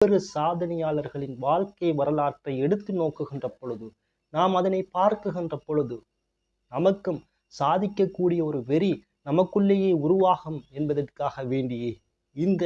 ஒவ்வொரு சாதனையாளர்களின் வாழ்க்கை வரலாற்றை எடுத்து நோக்குகின்ற பொழுது நாம் அதனை பார்க்குகின்ற பொழுது நமக்கும் சாதிக்கக்கூடிய ஒரு வெறி நமக்குள்ளேயே உருவாகும் என்பதற்காக வேண்டியே இந்த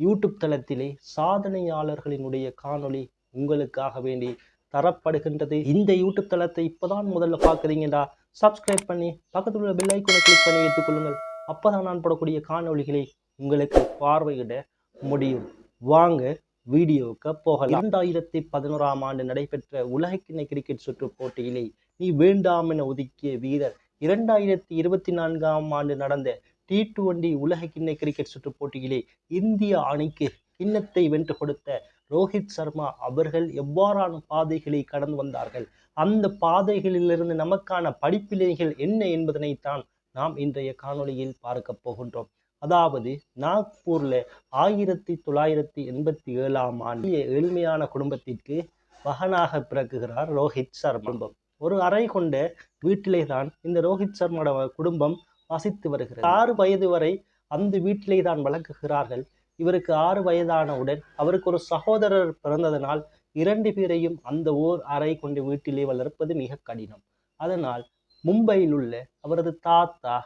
யூடியூப் தளத்திலே சாதனையாளர்களினுடைய காணொளி உங்களுக்காக வேண்டி தரப்படுகின்றது. இந்த யூடியூப் தளத்தை இப்போதான் முதல்ல பார்க்குறீங்கடா சப்ஸ்கிரைப் பண்ணி பக்கத்தில் உள்ள பெல் ஐக்கோனை கிளிக் பண்ணி வைத்துக் கொள்ளுங்கள். அப்போதான் நான் போடக்கூடிய காணொளிகளை உங்களுக்கு பார்வையிட முடியும். வாங்க வீடியோவுக்கு போகலாம். இரண்டாயிரத்தி பதினோராம் ஆண்டு நடைபெற்ற உலகக்கிணை கிரிக்கெட் சுற்று போட்டியிலே நீ வேண்டாம் என ஒதுக்கிய வீரர் இரண்டாயிரத்தி இருபத்தி நான்காம் ஆண்டு நடந்த டி டுவெண்டி உலக கிண்ண கிரிக்கெட் சுற்று போட்டியிலே இந்திய அணிக்கு கிண்ணத்தை வென்று கொடுத்த ரோஹித் சர்மா அவர்கள் எவ்வாறான பாதைகளை கடந்து வந்தார்கள்? அந்த பாதைகளிலிருந்து நமக்கான படிப்பினைகள் என்ன என்பதனைத்தான் நாம் இன்றைய காணொளியில் பார்க்க போகின்றோம். அதாவது நாக்பூரில் ஆயிரத்தி தொள்ளாயிரத்தி எண்பத்தி ஏழாம் ஆண்டு ஏழ்மையான குடும்பத்திற்கு மகனாக பிறக்குகிறார் ரோஹித் சர்மா. ஒரு அறை கொண்ட வீட்டிலே தான் இந்த ரோஹித் சர்மாவோட குடும்பம் வசித்து வருகிறது. ஆறு வயது வரை அந்த வீட்டிலே தான் வளர்க்குகிறார்கள். இவருக்கு ஆறு வயதானவுடன் அவருக்கு ஒரு சகோதரர் பிறந்ததனால் இரண்டு பேரையும் அந்த ஓர் அறை கொண்ட வீட்டிலே வளர்ப்பது மிக கடினம். அதனால் மும்பையில் உள்ள அவரது தாத்தா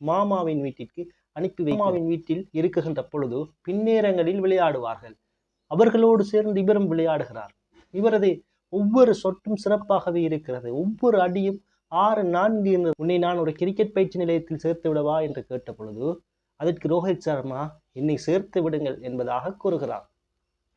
மாமாவின் வீட்டிற்கு அனுப்பி வைமாவின் வீட்டில் இருக்குகின்ற பொழுது பின்னேரங்களில் விளையாடுவார்கள். அவர்களோடு சேர்ந்து இவரும் விளையாடுகிறார். இவரது ஒவ்வொரு சொட்டும் சிறப்பாகவே இருக்கிறது. ஒவ்வொரு அடியும் ஆறு நான்கு என்று உன்னை நான் ஒரு கிரிக்கெட் பயிற்சி நிலையத்தில் சேர்த்து விடவா என்று கேட்ட பொழுது அதற்கு ரோஹித் சர்மா என்னை சேர்த்து விடுங்கள் என்பதாக கூறுகிறார்.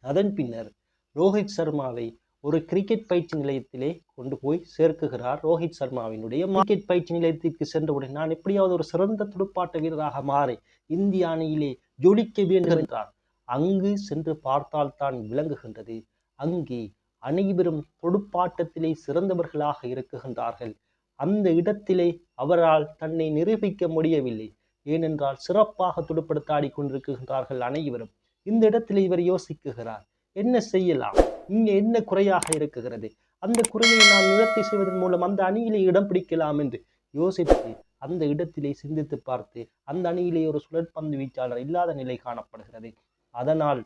அதன் பின்னர் ரோஹித் சர்மாவை ஒரு கிரிக்கெட் பயிற்சி நிலையத்திலே கொண்டு போய் சேர்க்குகிறார் ரோஹித் சர்மாவினுடைய கிரிக்கெட் பயிற்சி நிலையத்திற்கு சென்றவுடன் நான் எப்படியாவது ஒரு சிறந்த துடுப்பாட்ட வீரராக மாறி இந்திய அணியிலே ஜொலிக்க வேண்டும் என்றார் அங்கு சென்று பார்த்தால் தான் விளங்குகின்றது. அங்கே அனைவரும் துடுப்பாட்டத்திலே சிறந்தவர்களாக இருக்குகின்றார்கள். அந்த இடத்திலே அவரால் தன்னை நிரூபிக்க முடியவில்லை. ஏனென்றால் சிறப்பாக துடுப்படுத்தாடி கொண்டிருக்கின்றார்கள் அனைவரும். இந்த இடத்திலே இவர் யோசிக்குகிறார். என்ன செய்யலாம்? இங்கே என்ன குறையாக இருக்குகிறது? அந்த குறையை நாம் நிவர்த்தி செய்வதன் மூலம் அந்த அணியிலே இடம் பிடிக்கலாம் என்று யோசித்து அந்த இடத்திலே சிந்தித்து பார்த்து அந்த அணியிலே ஒரு சுழற்பந்து வீச்சாளர் இல்லாத நிலை காணப்படுகிறது. அதனால்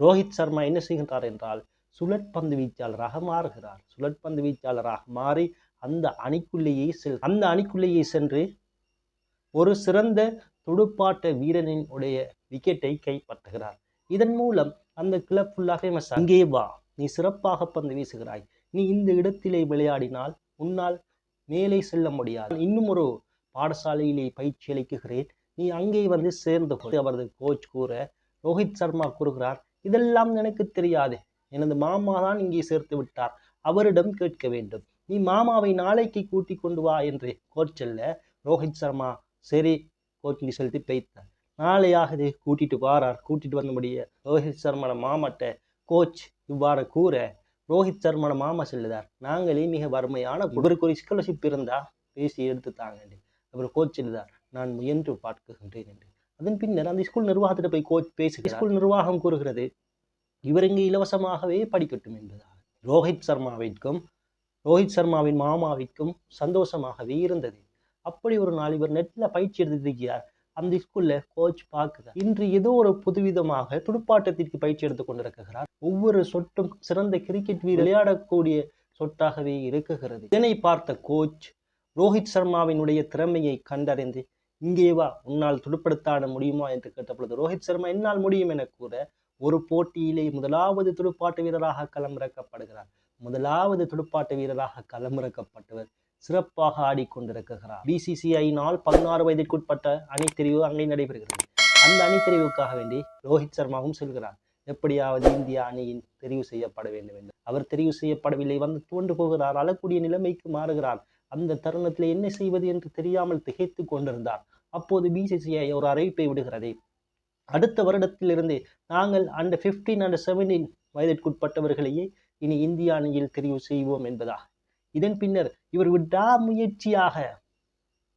ரோஹித் சர்மா என்ன செய்கின்றார் என்றால் சுழற்பந்து வீச்சாளராக மாறுகிறார். சுழற்பந்து வீச்சாளராக மாறி அந்த அணிக்குள்ளேயே செல் அந்த அணிக்குள்ளேயே சென்று ஒரு சிறந்த துடுப்பாட்ட வீரனின் உடைய விக்கெட்டை கைப்பற்றுகிறார். இதன் மூலம் அந்த கிளப் ஃபுல்லாக ஃபேமஸ் அங்கே வா. நீ சிறப்பாக பந்து வீசுகிறாய். நீ இந்த இடத்திலே விளையாடினால் உன்னால் மேலே செல்ல முடியாது. இன்னும் ஒரு பாடசாலையிலே பயிற்சி அளிக்குகிறேன் நீ அங்கே வந்து சேர்ந்து கொள். அவரது கோச் கூற ரோஹித் சர்மா கூறுகிறார் இதெல்லாம் எனக்கு தெரியாது. எனது மாமா தான் இங்கே சேர்த்து விட்டார். அவரிடம் கேட்க வேண்டும். நீ மாமாவை நாளைக்கு கூட்டி கொண்டு வா என்று கோச் செல்ல ரோஹித் சர்மா சரி கோச்சிங் செலுத்தி பெய்த்தார் நாளையாகுது கூட்டிட்டு வாரார். கூட்டிட்டு வந்த முடிய ரோஹித் சர்மாட மாமாட்ட கோச் இவ்வாறு கூற ரோஹித் சர்மாட மாமா சொல்லுதார். நாங்களே மிக வறுமையான இவருக்கு ஒரு ஸ்காலர்ஷிப் இருந்தா பேசி எடுத்து தாங்க அவர் கோச் சொல்லுதார். நான் முயன்று பார்க்குகின்றேன் என்று. அதன் பின்னர் அந்த ஸ்கூல் நிர்வாகத்திட்ட போய் கோச் பேசு ஸ்கூல் நிர்வாகம் கூறுகிறது இவர் இங்கே இலவசமாகவே படிக்கட்டும் என்பதாக. ரோஹித் சர்மாவிற்கும் ரோஹித் சர்மாவின் மாமாவிற்கும் சந்தோஷமாகவே இருந்தது. அப்படி ஒரு நாள் இவர் நெட்டில் பயிற்சி எடுத்துருக்கிறார் அந்த ஸ்கூல்ல கோச் பார்க்குறார் இன்று ஏதோ ஒரு புதுவிதமாக துடுப்பாட்டத்திற்கு பயிற்சி எடுத்துக் கொண்டிருக்கிறார். ஒவ்வொரு சொட்டும் சிறந்த கிரிக்கெட் வீரர் விளையாடக்கூடிய சொட்டாகவே இருக்குகிறது இதனை பார்த்த கோச் ரோஹித் சர்மாவினுடைய திறமையை கண்டறிந்து இங்கே வா உன்னால் துடுப்படுத்தாட முடியுமா? என்று கேட்டபொழுது ரோஹித் சர்மா என்னால் முடியும் என கூற ஒரு போட்டியிலே முதலாவது துடுப்பாட்ட வீரராக களமிறக்கப்படுகிறார். முதலாவது துடுப்பாட்ட வீரராக களமிறக்கப்பட்டவர் சிறப்பாக ஆடிக்கொண்டிருக்கிறார். பிசிசிஐயினால் பதினாறு வயதிற்குட்பட்ட அணித்தெரிவு அங்கே நடைபெறுகிறது. அந்த அணித்தெரிவுக்காக வேண்டி ரோஹித் சர்மாவும் செல்கிறார். எப்படியாவது இந்திய அணியின் தெரிவு செய்யப்பட வேண்டும் என்று. அவர் தெரிவு செய்யப்படவில்லை வந்து தோன்று போகிறார் அழக்கூடிய நிலைமைக்கு மாறுகிறார். அந்த தருணத்தில் என்ன செய்வது என்று தெரியாமல் திகைத்து கொண்டிருந்தார். அப்போது பிசிசிஐ ஒரு அறிவிப்பை விடுகிறது. அடுத்த வருடத்திலிருந்து நாங்கள் அந்த பிப்டீன் அண்ட் செவன்டீன் வயதிற்குட்பட்டவர்களையே இனி இந்திய அணியில் தெரிவு செய்வோம் என்பதா? இதன் பின்னர் இவர் விடாமுயற்சியாக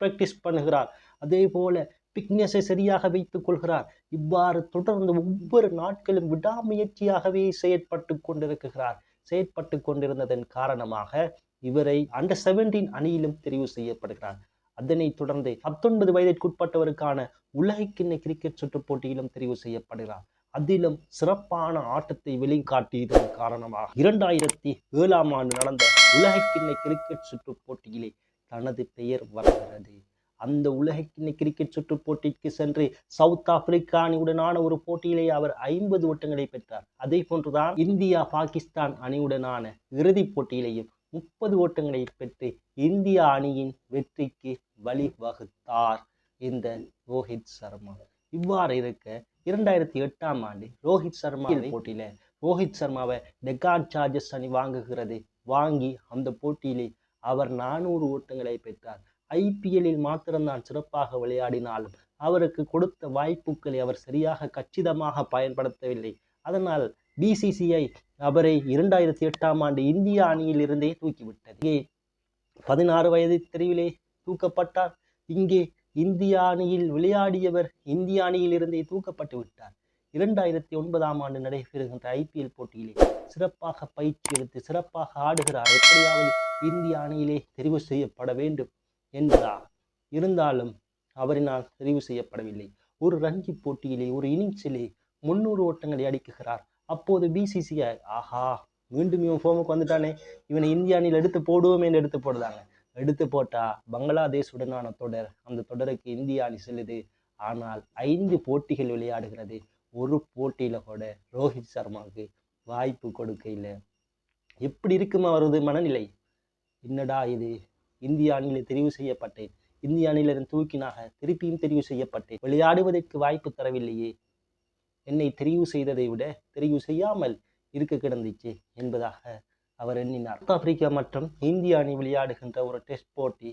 பிராக்டிஸ் பண்ணுகிறார். அதே போல பிக்னஸை சரியாக வைத்துக் கொள்கிறார். இவ்வாறு தொடர்ந்து ஒவ்வொரு நாட்களும் விடாமுயற்சியாகவே செயற்பட்டு கொண்டிருக்கிறார். செயற்பட்டு கொண்டிருந்ததன் காரணமாக இவரை அண்டர் செவன்டீன் அணியிலும் தெரிவு செய்யப்படுகிறார். அதனைத் தொடர்ந்து பத்தொன்பது வயதிற்குட்பட்டவருக்கான உலகக்கிண்ண கிரிக்கெட் சுற்றுப் போட்டியிலும் தெரிவு செய்யப்படுகிறார். அதிலும் சிறப்பான ஆட்டத்தை வெளிக்காட்டியதன் காரணமாக இரண்டாயிரத்தி ஏழாம் ஆண்டு நடந்த உலகக்கிண்ண கிரிக்கெட் சுற்று போட்டியிலே தனது பெயர் வருகிறது அந்த உலகக்கிண்ண கிரிக்கெட் சுற்று போட்டிக்கு சென்று சவுத் ஆப்பிரிக்கா அணியுடனான ஒரு போட்டியிலே அவர் ஐம்பது ஓட்டங்களை பெற்றார். அதே போன்றுதான் இந்தியா பாகிஸ்தான் அணியுடனான இறுதிப் போட்டியிலேயும் முப்பது ஓட்டங்களை பெற்று இந்திய அணியின் வெற்றிக்கு வழிவகுத்தார். இந்த ரோஹித் சர்மா. இவ்வாறு இருக்க இரண்டாயிரத்தி எட்டாம் ஆண்டு ரோஹித் சர்மா போட்டியில ரோஹித் சர்மாவை டெக்கான் சார்ஜஸ் அணி வாங்குகிறது. வாங்கி அந்த போட்டியிலே அவர் நானூறு ஓட்டங்களை பெற்றார். ஐபிஎல்லில் மாத்திரம்தான் சிறப்பாக விளையாடினாலும் அவருக்கு கொடுத்த வாய்ப்புகளை அவர் சரியாக கச்சிதமாக பயன்படுத்தவில்லை. அதனால் பிசிசிஐ அவரை இரண்டாயிரத்தி எட்டாம் ஆண்டு இந்திய அணியில் இருந்தே தூக்கிவிட்டது. இங்கே பதினாறு வயது தெரிவிலே தூக்கப்பட்டார். இங்கே இந்திய அணியில் விளையாடியவர் இந்திய அணியில் இருந்தே தூக்கப்பட்டு விட்டார். இரண்டாயிரத்தி ஒன்பதாம் ஆண்டு நடைபெறுகின்ற ஐபிஎல் போட்டியிலே சிறப்பாக பயிற்சி எடுத்து சிறப்பாக ஆடுகிறார். எப்படியாவது இந்திய அணியிலே தெரிவு செய்யப்பட வேண்டும் என்பதாக இருந்தாலும் அவரினால் தெரிவு செய்யப்படவில்லை. ஒரு ரஞ்சி போட்டியிலே ஒரு இன்னிங்ஸிலே முன்னூறு ஓட்டங்களை அடிக்குகிறார். அப்போது பிசிசிஐ ஆஹா மீண்டும் இவன் ஃபோமுக்கு வந்துட்டானே. இவனை இந்திய அணியில் எடுத்து போடுவோமே என்று எடுத்து போடுறாங்க எடுத்து போட்டா பங்களாதேஷுடனான தொடர். அந்த தொடருக்கு இந்தியா அணி செல்லுது. ஆனால் ஐந்து போட்டிகள் விளையாடுகிறது. ஒரு போட்டியில கூட ரோஹித் சர்மாவுக்கு வாய்ப்பு கொடுக்கையில் எப்படி இருக்குமா வருது மனநிலை? என்னடா இது? இந்திய அணியில் தெரிவு செய்யப்பட்டேன். இந்திய அணியிலிருந்து தூக்கினாக திருப்பியும் தெரிவு செய்யப்பட்டேன். விளையாடுவதற்கு வாய்ப்பு தரவில்லையே. என்னை தெரிவு செய்ததை விட தெரிவு செய்யாமல் இருக்க கிடந்துச்சு என்பதாக அவர் எண்ணினார். சவுத் ஆப்பிரிக்கா மற்றும் இந்திய அணி விளையாடுகின்ற ஒரு டெஸ்ட் போட்டி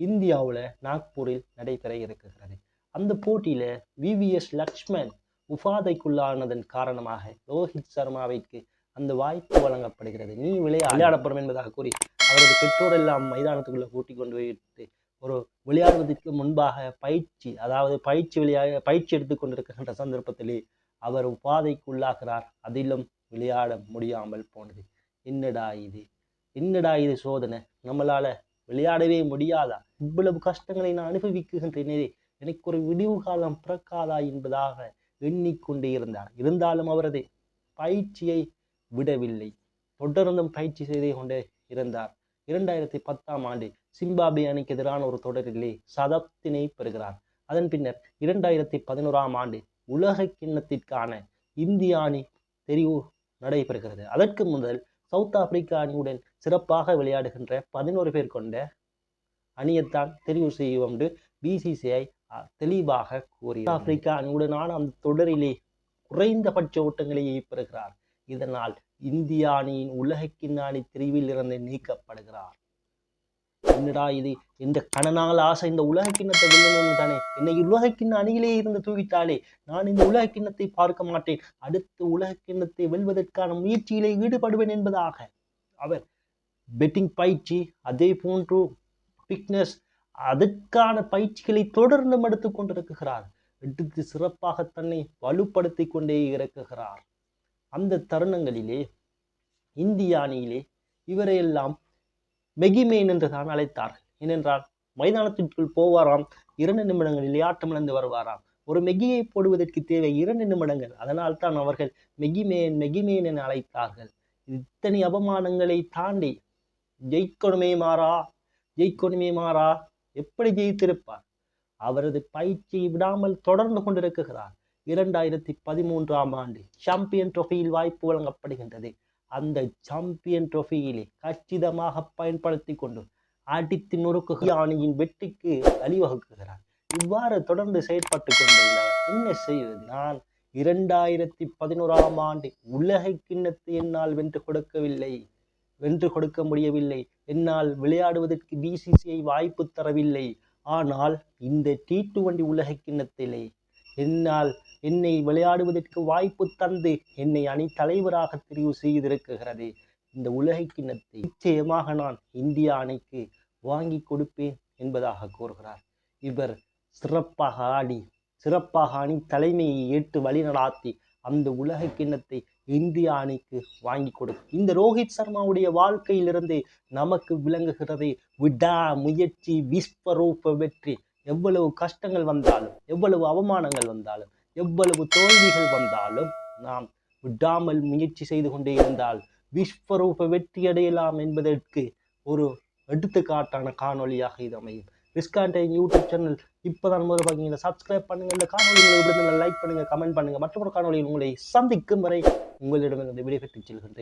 இந்தியாவில் நாக்பூரில் நடைபெற இருக்கிறது. அந்த போட்டியில் விவிஎஸ் லக்ஷ்மன் உபாதைக்குள்ளானதன் காரணமாக ரோஹித் சர்மாவிற்கு அந்த வாய்ப்பு வழங்கப்படுகிறது. நீ விளையா விளையாடப்படும் என்பதாக கூறி அவரது பெற்றோர் எல்லாம் மைதானத்துக்குள்ளே கூட்டிக் கொண்டு போயிட்டு ஒரு விளையாடுவதற்கு முன்பாக பயிற்சி அதாவது பயிற்சி விளையா பயிற்சி எடுத்துக்கொண்டிருக்கின்ற சந்தர்ப்பத்திலே அவர் உபாதைக்குள்ளாகிறார். அதிலும் விளையாட முடியாமல் போனது. என்னடா இது? என்னடா இது சோதனை? நம்மளால விளையாடவே முடியாதா? இவ்வளவு கஷ்டங்களை நான் அனுபவிக்குகின்றேனே. எனக்கு ஒரு விடிவு காலம் பிறக்காதா என்பதாக எண்ணிக்கொண்டே இருந்தார். இருந்தாலும் அவரது பயிற்சியை விடவில்லை. தொடர்ந்தும் பயிற்சி செய்து கொண்டே இருந்தார். இரண்டாயிரத்தி பத்தாம் ஆண்டு சிம்பாபே அணிக்கு எதிரான ஒரு தொடரிலே சதத்தினை பெறுகிறார். அதன் பின்னர் இரண்டாயிரத்தி பதினோராம் ஆண்டு உலக கிண்ணத்திற்கான இந்திய அணி தெரிவு நடைபெறுகிறது. அதற்கு முதல் சவுத் ஆப்பிரிக்கா அணியுடன் சிறப்பாக விளையாடுகின்ற பதினோரு பேர் கொண்ட அணியைத்தான் தெரிவு செய்யும் என்று பிசிசிஐ தெளிவாக கூறியது ஆப்பிரிக்கா அணியுடனான அந்த தொடரிலே குறைந்தபட்ச ஓட்டங்களையே பெறுகிறார். இதனால் இந்திய அணியின் உலகக்கிண்ண அணி தெரிவில் இருந்து நீக்கப்படுகிறார். என்னடா இது? இந்த கணநாள் ஆசை இந்த உலக கிண்ணத்தை வெல்லணும் தானே? என்னை உலக கிண்ண அணியிலே இருந்து தூவிட்டாலே நான் இந்த உலக கிண்ணத்தை பார்க்க மாட்டேன். அடுத்த உலக கிண்ணத்தை வெல்வதற்கான முயற்சியிலே ஈடுபடுவேன் என்பதாக. அவர் பெட்டிங் பயிற்சி அதே போன்று ஃபிட்னஸ் அதற்கான பயிற்சிகளை தொடர்ந்து எடுத்துக் கொண்டிருக்கிறார். எடுத்து சிறப்பாக தன்னை வலுப்படுத்திக் கொண்டே இறக்குகிறார். அந்த தருணங்களிலே இந்திய அணியிலே இவரையெல்லாம் மெகிமேன் என்று தான் அழைத்தார்கள். ஏனென்றால் மைதானத்திற்குள் போவாராம் இரண்டு நிமிடங்களில் ஆட்டமிழந்து வருவாராம். ஒரு மெகியை போடுவதற்கு தேவை இரண்டு நிமிடங்கள். அதனால் தான் அவர்கள் மெகிமேன் மெகிமேன் என அழைத்தார்கள். இத்தனை அவமானங்களை தாண்டி ஜெயிக்கணுமே மாறா ஜெயிக்கணுமே மாறா எப்படி ஜெயித்திருப்பார்? அவரது பயிற்சியை விடாமல் தொடர்ந்து கொண்டிருக்கிறார். இரண்டாயிரத்தி பதிமூன்றாம் ஆண்டு சாம்பியன் ட்ரோஃபியில் வாய்ப்பு வழங்கப்படுகின்றது. அந்த சாம்பியன் ட்ரோஃபியிலே கச்சிதமாக பயன்படுத்தி கொண்டு அடித்து நொறுக்கு அணியின் வெற்றிக்கு வழிவகுக்குகிறார் இவ்வாறு தொடர்ந்து செயற்பட்டு கொண்டுள்ளவர் என்ன செய்வது நான் இரண்டாயிரத்தி பதினோராம் ஆண்டு உலக கிண்ணத்தை என்னால் வென்று கொடுக்கவில்லை வென்று கொடுக்க முடியவில்லை என்னால் விளையாடுவதற்கு பிசிசிஐ வாய்ப்பு தரவில்லை. ஆனால் இந்த டி டுவெண்டி உலக கிண்ணத்திலே என்னால் என்னை விளையாடுவதற்கு வாய்ப்பு தந்து என்னை அணி தலைவராக தெரிவு செய்திருக்கிறது. இந்த உலகை கிண்ணத்தை நிச்சயமாக நான் இந்திய அணிக்கு வாங்கி கொடுப்பேன் என்பதாக கூறுகிறார். இவர் சிறப்பாக ஆடி சிறப்பாக அணி தலைமையை ஏற்று வழிநடாத்தி அந்த உலக கிண்ணத்தை இந்திய அணிக்கு வாங்கி கொடுக்கும் இந்த ரோஹித் சர்மாவுடைய வாழ்க்கையிலிருந்து நமக்கு விளங்குகிறது விடா முயற்சி விஸ்வரூப வெற்றி. எவ்வளவு கஷ்டங்கள் வந்தாலும் எவ்வளவு அவமானங்கள் வந்தாலும் எவ்வளவு தோல்விகள் வந்தாலும் நாம் விடாமல் முயற்சி செய்து கொண்டே இருந்தால் விஸ்வரூப வெற்றி அடையலாம் என்பதற்கு ஒரு எடுத்துக்காட்டான காணொளியாக இது அமையும். ரிஸ்காண்டைன் யூடியூப் சேனல் இப்போதான் முதல் பார்த்தீங்கன்னா சப்ஸ்கிரைப் பண்ணுங்க இந்த காணொலி உங்களுக்கு லைக் பண்ணுங்க கமெண்ட் பண்ணுங்க மற்றொரு காணொலியில் உங்களை சந்திக்கும் வரை உங்களிடமிருந்து விடைபெற்று செல்கின்றேன்.